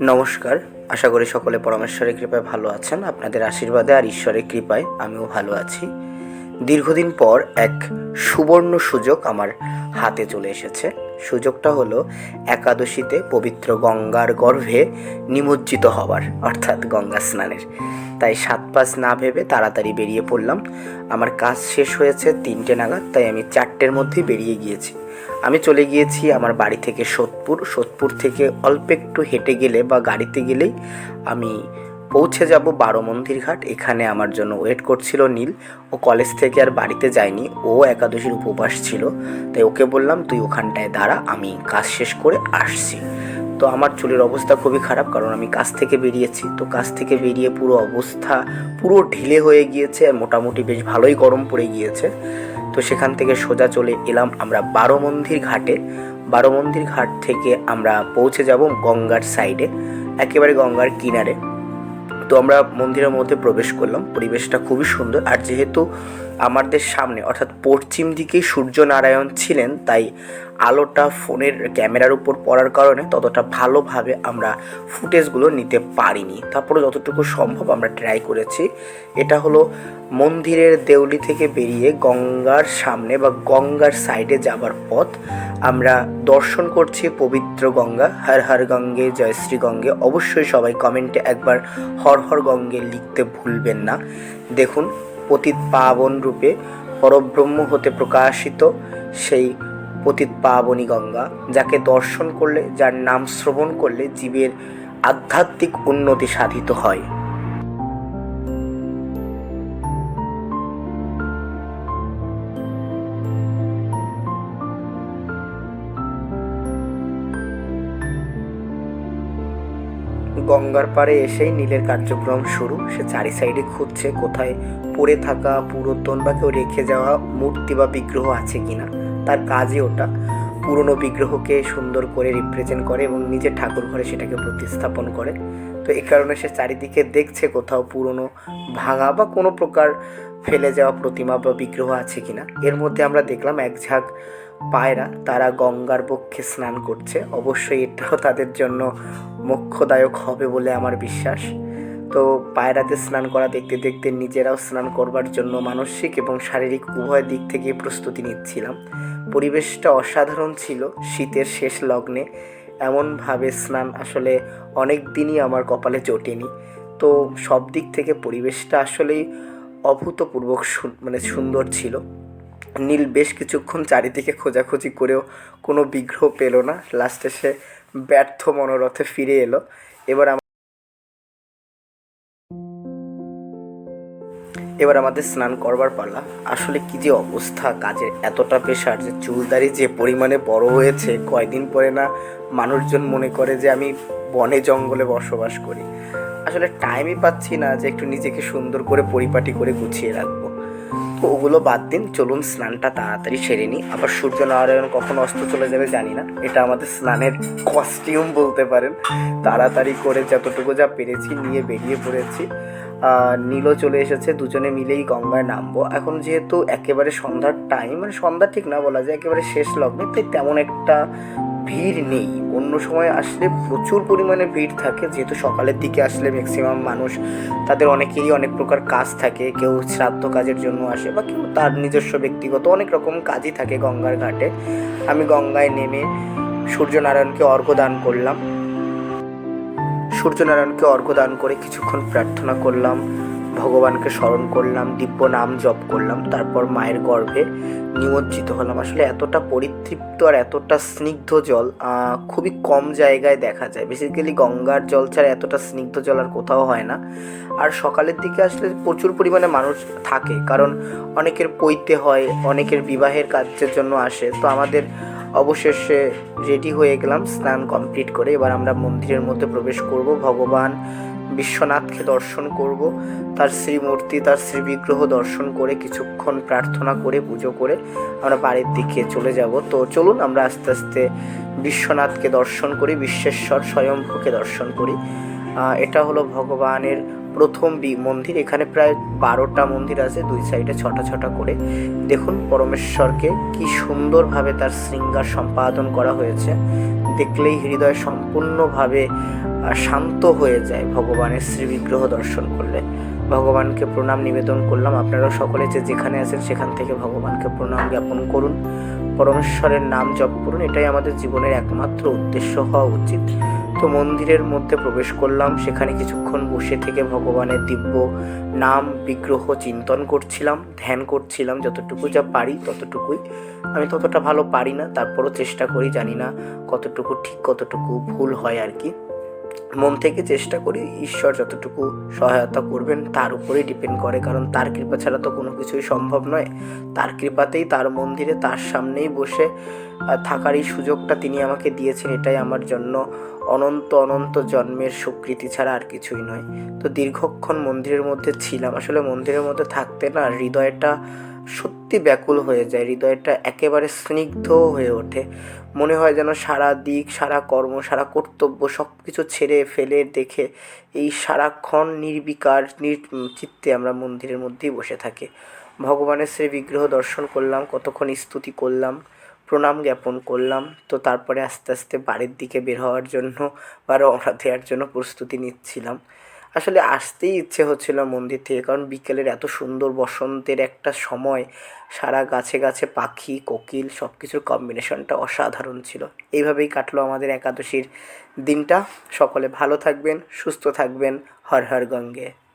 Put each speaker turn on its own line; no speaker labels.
নমস্কার। আশা করি সকলে পরমেশ্বরের কৃপায় ভালো আছেন। আপনাদের আশীর্বাদে আর ঈশ্বরের কৃপায় আমিও ভালো আছি। দীর্ঘদিন পর এক সুবর্ণ সুযোগ আমার হাতে চলে এসেছে। সুযোগটা হলো একাদশীতে পবিত্র গঙ্গার গর্ভে নিমজ্জিত হওয়ার অর্থাৎ গঙ্গা স্নানের। তাই সাত পাঁচ না ভেবে তাড়াতাড়ি বেরিয়ে পড়লাম। আমার কাজ শেষ হয়েছে তিনটে নাগাদ, তাই আমি চারটের মধ্যেই বেরিয়ে গিয়েছি। আমি চলে গিয়েছি আমার বাড়ি থেকে সোদপুর। সোদপুর থেকে অল্প একটু হেঁটে গেলে বা গাড়িতে গেলেই আমি পৌঁছে যাব বারো মন্দির ঘাট। এখানে আমার জন্য ওয়েট করছিল নীল। ও কলেজ থেকে আর বাড়িতে যায়নি। ও একাদশীর উপবাস ছিল। তাই ওকে বললাম, তুই ওখানটায় দাঁড়া, আমি কাজ শেষ করে আসছি। তো আমার চুলের অবস্থা খুবই খারাপ, কারণ আমি কাজ থেকে বেরিয়েছি। তো কাজ থেকে বেরিয়ে পুরো অবস্থা পুরো ঢিলে হয়ে গিয়েছে আর মোটামুটি বেশ ভালোই গরম পড়ে গিয়েছে। তো সেখান থেকে সোজা চলে এলাম আমরা বারো মন্দির ঘাটে। বারো মন্দির ঘাট থেকে আমরা পৌঁছে যাব গঙ্গার সাইডে একেবারে গঙ্গার কিনারে। তো আমরা মন্দিরের মধ্যে প্রবেশ করলাম। পরিবেশটা খুবই সুন্দর। আর যেহেতু আমাদের সামনে, অর্থাৎ পশ্চিম দিকেই সূর্যনারায়ণ ছিলেন, তাই আলোটা ফোনের ক্যামেরার উপর পড়ার কারণে ততটা ভালোভাবে আমরা ফুটেজগুলো নিতে পারিনি। তারপরে যতটুকু সম্ভব আমরা ট্রাই করেছি। এটা হলো মন্দিরের দেউলি থেকে বেরিয়ে গঙ্গার সামনে বা গঙ্গার সাইডে যাবার পথ। আমরা দর্শন করছি পবিত্র গঙ্গা। হর হর গঙ্গে, জয় শ্রী গঙ্গে। অবশ্যই সবাই কমেন্টে একবার হর হর গঙ্গে লিখতে ভুলবেন না। দেখুন পতিত পাবন রূপে পরব্রহ্ম হতে প্রকাশিত সেই পতিত পাবনী গঙ্গা, যাকে দর্শন করলে, যার নাম শ্রবণ করলে জীবের আধ্যাত্মিক উন্নতি সাধিত হয়। গঙ্গার পাড়ে এসেই নীলের কার্যক্রম শুরু। সে চারি সাইডে খুঁজছে কোথায় পড়ে থাকা পুরাতন বা কেউ রেখে যাওয়া মূর্তি বা বিগ্রহ আছে কিনা। তার কাজই ওটা। পুরনো বিগ্রহকে সুন্দর করে রিপ্রেজেন্ট করে এবং নিজের ঠাকুর ঘরে সেটাকে প্রতিস্থাপন করে। তো এই কারণে সে চারিদিকে দেখছে কোথাও পুরনো ভাঙা বা কোনো প্রকার ফেলে যাওয়া প্রতিমা বা বিগ্রহ আছে কিনা। এর মধ্যে আমরা দেখলাম এক ঝাঁক পায়রা তারা গঙ্গার পক্ষে স্নান করছে। অবশ্যই এটাও তাদের জন্য মোক্ষদায়ক হবে বলে আমার বিশ্বাস। তো পায়রাতে স্নান করা দেখতে দেখতে নিজেরাও স্নান করবার জন্য মানসিক এবং শারীরিক উভয় দিক থেকে প্রস্তুতি নিচ্ছিলাম। পরিবেশটা অসাধারণ ছিল শীতের শেষ লগ্নে। এমনভাবে স্নান আসলে অনেক দিনই আমার কপালে জটেনি। তো সব দিক থেকে পরিবেশটা আসলেই অভূতপূর্বক মানে সুন্দর ছিল। নীল বেশ কিছুক্ষণ চারিদিকে খোঁজাখুঁজি করেও কোনো বিগ্রহ পেল না। লাস্টে সে ব্যর্থ মনোরথে ফিরে এলো। এবার এবার আমাদের স্নান করবার পালা। আসলে কি যে অবস্থা, কাজের এতটা পেশার যে চুলদারি যে পরিমাণে বড় হয়েছে, কয়দিন পরে না মানুষজন মনে করে যে আমি বনে জঙ্গলে বসবাস করি। আসলে টাইমই পাচ্ছি না যে একটু নিজেকে সুন্দর করে পরিপাটি করে গুছিয়ে রাখব। তো ওগুলো বাদ দিন, চলুন স্নানটা তাড়াতাড়ি সেরে নিই। আবার সূর্য নারায়ণ কখন অস্ত চলে যাবে জানি না। এটা আমাদের স্নানের কস্টিউম বলতে পারেন। তাড়াতাড়ি করে যতটুকু যা পেরেছি নিয়ে বেরিয়ে পড়েছি। নীলও চলে এসেছে, দুজনে মিলেই গঙ্গায় নামবো। এখন যেহেতু একেবারে সন্ধ্যার টাইম মানে সন্ধ্যা ঠিক না বলা যায়, একেবারে শেষ লগ্নে, তাই তেমন একটা ভিড় নেই। অন্য সময় আসলে প্রচুর পরিমাণে ভিড় থাকে। যেহেতু সকালের দিকে আসলে ম্যাক্সিমাম মানুষ, তাদের অনেকেরই অনেক প্রকার কাজ থাকে। কেউ শ্রাদ্ধ কাজের জন্য আসে বা কেউ তার নিজস্ব ব্যক্তিগত অনেক রকম কাজই থাকে গঙ্গার ঘাটে। আমি গঙ্গায় নেমে সূর্যনারায়ণকে অর্ঘ্য দান করলাম। সূর্যনারায়ণকে অর্ঘ্য দান করে কিছুক্ষণ প্রার্থনা করলাম। ভগবানকে স্মরণ করলাম, দিব্য নাম জপ করলাম, তারপর মায়ের গর্ভে নিমজ্জিত হলাম। আসলে এতটা পরিতৃপ্ত আর এতটা স্নিগ্ধ জল খুবই কম জায়গায় দেখা যায়। বেসিক্যালি গঙ্গার জল ছাড়া এতটা স্নিগ্ধ জল আর কোথাও হয় না। আর সকালের দিকে আসলে প্রচুর পরিমাণে মানুষ থাকে, কারণ অনেকের পৈতে হয়, অনেকের বিবাহের কাজের জন্য আসে। তো আমাদের অবশেষে রেডি হয়ে গেলাম, স্নান কমপ্লিট করে এবার আমরা মন্দিরের মধ্যে প্রবেশ করব, ভগবান বিশ্বনাথকে দর্শন করব, তার শ্রীমূর্তি, তার শ্রীবিগ্রহ দর্শন করে কিছুক্ষণ প্রার্থনা করে, পুজো করে আমরা বাড়ির দিকে চলে যাব। তো চলুন আমরা আস্তে আস্তে বিশ্বনাথকে দর্শন করি, বিশ্বেশ্বর স্বয়ংভূকে দর্শন করি। এটা হলো ভগবানের প্রথম মন্দির, এখানে প্রায় বারোটা মন্দির আছে, দুই সাইডে ছটা ছটা করে। দেখুন পরমেশ্বরকে কি সুন্দরভাবে তার শৃঙ্গার সম্পাদন করা হয়েছে। দেখলেই হৃদয় সম্পূর্ণভাবে শান্ত হয়ে যায় ভগবানের শ্রী বিগ্রহ দর্শন করলে। ভগবানকে প্রণাম নিবেদন করলাম। আপনারাও সকলে যে যেখানে আছেন সেখান থেকে ভগবানকে প্রণাম জ্ঞাপন করুন। পরমেশ্বরের নাম জপ করুন। এটাই আমাদের জীবনের একমাত্র উদ্দেশ্য হওয়া উচিত। তো মন্দিরের মধ্যে প্রবেশ করলাম। সেখানে কিছুক্ষণ বসে থেকে ভগবানের দিব্য নাম, বিগ্রহ চিন্তন করছিলাম, ধ্যান করছিলাম। যতটুকু যা পারি ততটুকুই। আমি ততটা ভালো পারি না, তারপরও চেষ্টা করি, জানি না কতটুকু ঠিক, কতটুকু ভুল হয় আর কি। মন থেকে চেষ্টা করি, ঈশ্বর যতটুকু সহায়তা করবেন তার উপরেই ডিপেন্ড করে, কারণ তার কৃপা ছাড়া তো কোনো কিছুই সম্ভব নয়। তার কৃপাতেই তার মন্দিরে তার সামনেই বসে থাকার এই সুযোগটা তিনি আমাকে দিয়েছেন, এটাই আমার জন্য অনন্ত অনন্ত জন্মের স্বীকৃতি ছাড়া আর কিছুই নয়। তো দীর্ঘক্ষণ মন্দিরের মধ্যে ছিলাম। আসলে মন্দিরের মধ্যে থাকতে না হৃদয়টা সত্যি ব্যাকুল হয়ে যায়। হৃদয়টা একেবারে স্নিগ্ধ হয়ে ওঠে। মনে হয় যেন সারা দিক, সারা কর্ম, সারা কর্তব্য সব কিছু ছেড়ে ফেলে দেখে এই সারাক্ষণ নির্বিকার, নির চিত্তে আমরা মন্দিরের মধ্যেই বসে থাকি। ভগবানের শ্রী বিগ্রহ দর্শন করলাম, কতক্ষণ স্তুতি করলাম। প্রণাম জ্ঞাপন করলাম। তো তারপরে আস্তে আস্তে বাড়ির দিকে বের হওয়ার জন্য বা রওনা দেওয়ার জন্য প্রস্তুতি নিচ্ছিলাম। আসলে আসতেই ইচ্ছে হচ্ছিল মন্দির থেকে, কারণ বিকেলের এত সুন্দর বসন্তের একটা সময়, সারা গাছে গাছে পাখি, কোকিল সব কিছুর কম্বিনেশনটা অসাধারণ ছিল। এইভাবেই কাটলো আমাদের একাদশীর দিনটা। সকলে ভালো থাকবেন, সুস্থ থাকবেন। হর হর গঙ্গে।